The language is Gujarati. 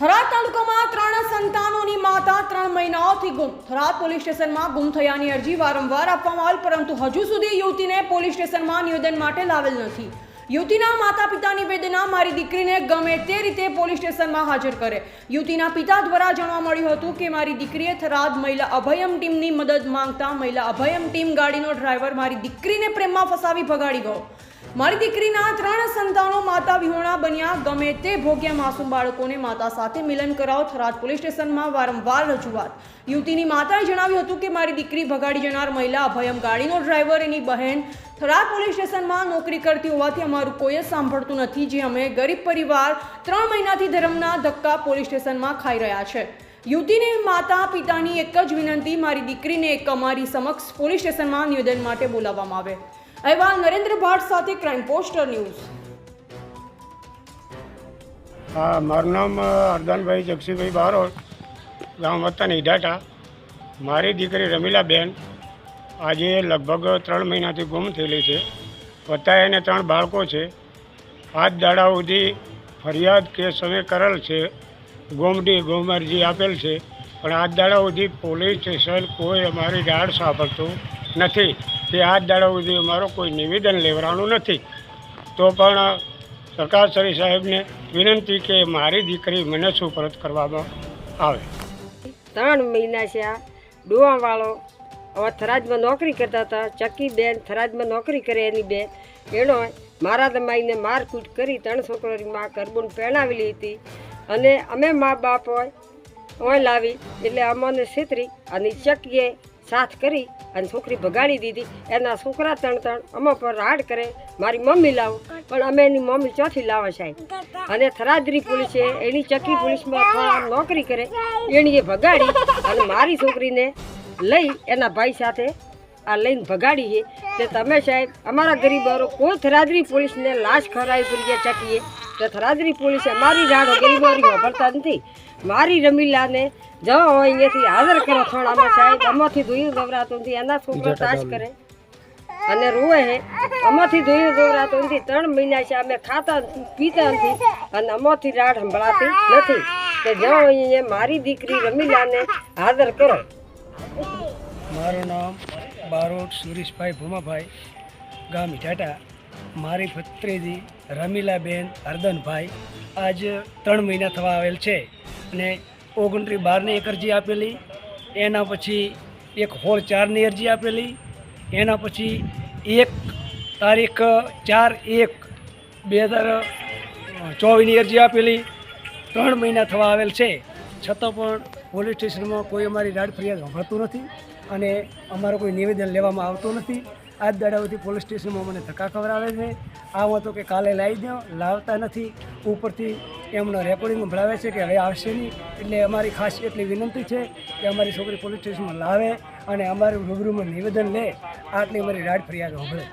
થરાદ તાલુકામાં ત્રણ સંતાનોની માતા ત્રણ મહિનાઓથી ગુમ. થરાદ પોલીસ સ્ટેશનમાં ગુમ થયાની અરજી વારંવાર આપવામાં આવેલ, પરંતુ હજુ સુધી યુવતીને પોલીસ સ્ટેશનમાં નિવેદન માટે લાવેલ નથી. યુવતીના માતા પિતાની વેદના મારી દીકરીને ગમે તે રીતે પોલીસ સ્ટેશનમાં હાજર કરે. યુવતીના પિતા દ્વારા જાણવા મળ્યું હતું કે મારી દીકરીએ થરાદ મહિલા અભયમ ટીમની મદદ માંગતા મહિલા અભયમ ટીમ ગાડીનો ડ્રાઈવર મારી દીકરીને પ્રેમમાં ફસાવી ભગાડી ગયો. મારી દીકરીના ત્રણ સંતાનો માતા વિહોણા બન્યા. ગમે તે ભોગ્યા માસૂમ બાળકોને માતા સાથે મિલન કરાવો. થરાદ પોલીસ સ્ટેશનમાં વારંવાર રજૂઆત. યુવતીની માતાએ જણાવ્યું હતું કે મારી દીકરી ભગાડી જનાર મહિલા અભયમ ગાડીનો ડ્રાઈવર. એની બહેન થરાદ પોલીસ સ્ટેશનમાં નોકરી કરતી હોવાથી અમારું કોઈ જ સાંભળતું નથી, જે અમે ગરીબ પરિવાર ત્રણ મહિનાથી ધર્મના ધક્કા પોલીસ સ્ટેશનમાં ખાઈ રહ્યા છે. યુવતીને માતા પિતાની એક જ વિનંતી, મારી દીકરીને એક અમારી સમક્ષ પોલીસ સ્ટેશનમાં નિવેદન માટે બોલાવવામાં આવે. અહેવાલ નરેન્દ્ર ભાટ સાથે ક્રાઇમ પોસ્ટર ન્યૂઝ. હા મારું નામ અ, હરદાનભાઈ જગસીભાઈ બારોટ ગામ વતન ઈડાટા મારી દીકરી રમીલાબેન આજે લગભગ ત્રણ મહિનાથી ગુમ થયેલી છે. વત્તા એને ત્રણ બાળકો છે. આજ દાડા સુધી ફરિયાદ કેસ અમે કરેલ છે. ગોમડી ગોમ અરજી આપેલ છે. પણ આજ દાડા સુધી પોલીસ સ્ટેશન કોઈ અમારી રાડ સાંભળતું નથી. કે આજ દાડા સુધી અમારો કોઈ નિવેદન લેવડાવવાનું નથી. તો પણ સરકારશ્રી સાહેબને વિનંતી કે મારી દીકરી મને સુપરત કરવામાં આવે. ત્રણ મહિના છે આ. ડોવાવાળો હવે થરાજમાં નોકરી કરતા હતા. ચક્કી બેન થરાજમાં નોકરી કરે એની બેન. એનો મારા દમાઈને મારકૂટ કરી ત્રણ છોકરોની માં કરબૂન પહેણાવેલી હતી. અને અમે મા બાપ હોય ઓય લાવી. એટલે અમને છેતરી. અને ચક્કીએ સાથ કરી અને છોકરી ભગાડી દીધી. એના છોકરા ત્રણ ત્રણ અમો પર રાડ કરે, મારી મમ્મી લાવો, પણ અમે એની મમ્મી ચોથી લાવે સાહેબ. અને થરાદરી પોલીસે એની ચક્કી પોલીસમાં થોડા નોકરી કરે એણીએ ભગાડી અને મારી છોકરીને લઈ એના ભાઈ સાથે આ લઈને ભગાડી છે. તે તમે સાહેબ, અમારા ગરીબોરો કોઈ થરાદરી પોલીસને લાશ ખવડાવી પૂરી ચકીએ. તો થરાદરી પોલીસે મારી રાડો ગરીબોરી વાપરતા નથી. મારી રમીલાને જવા હોય અહીંયાથી હાજર કરો થોડામાં સાહેબ આમાંથી ધોયું ગભરાતું નથી. એના છોકરો તાશ કરે. અને રોવે હે અમાથી ધોયું ગભરાતું નથી. ત્રણ મહિના છે. અમે ખાતા નથી પીતા નથી. અને અમાથી રાડ સંભળાતી નથી. કે જાઓ અહીંયા મારી દીકરી રમીલાને હાજર કરો. મારું નામ બારોટ સુરેશભાઈ ભૂમાભાઈ ગામ ઇટાટા મારી ભત્રીજી રમીલાબેન હરદનભાઈ આજ ત્રણ મહિના થવા આવેલ છે અને ઓગણત્રીસ બારની એક અરજી આપેલી, એના પછી એક હોળ ચારની અરજી આપેલી, એના પછી એક તારીખ ચાર એક બે હજાર ચોવીસની અરજી આપેલી, ત્રણ મહિના થવા આવેલ છે. છતાં પણ પોલીસ સ્ટેશનમાં કોઈ અમારી રાડ ફરિયાદ સાંભળતું નથી અને અમારું કોઈ નિવેદન લેવામાં આવતું નથી. આજ દાડાઓથી પોલીસ સ્ટેશનમાં મને ધક્કા ખવડાવે છે. આવો તો કે કાલે લાવી દો લાવતા નથી. ઉપરથી એમનો રેકોર્ડિંગ ભણાવે છે કે હવે આવશે નહીં. એટલે અમારી ખાસ એટલી વિનંતી છે કે અમારી છોકરી પોલીસ સ્ટેશનમાં લાવે અને અમારું રૂબરૂમાં નિવેદન લે. આટલી અમારી રાડ ફરિયાદ સાંભળે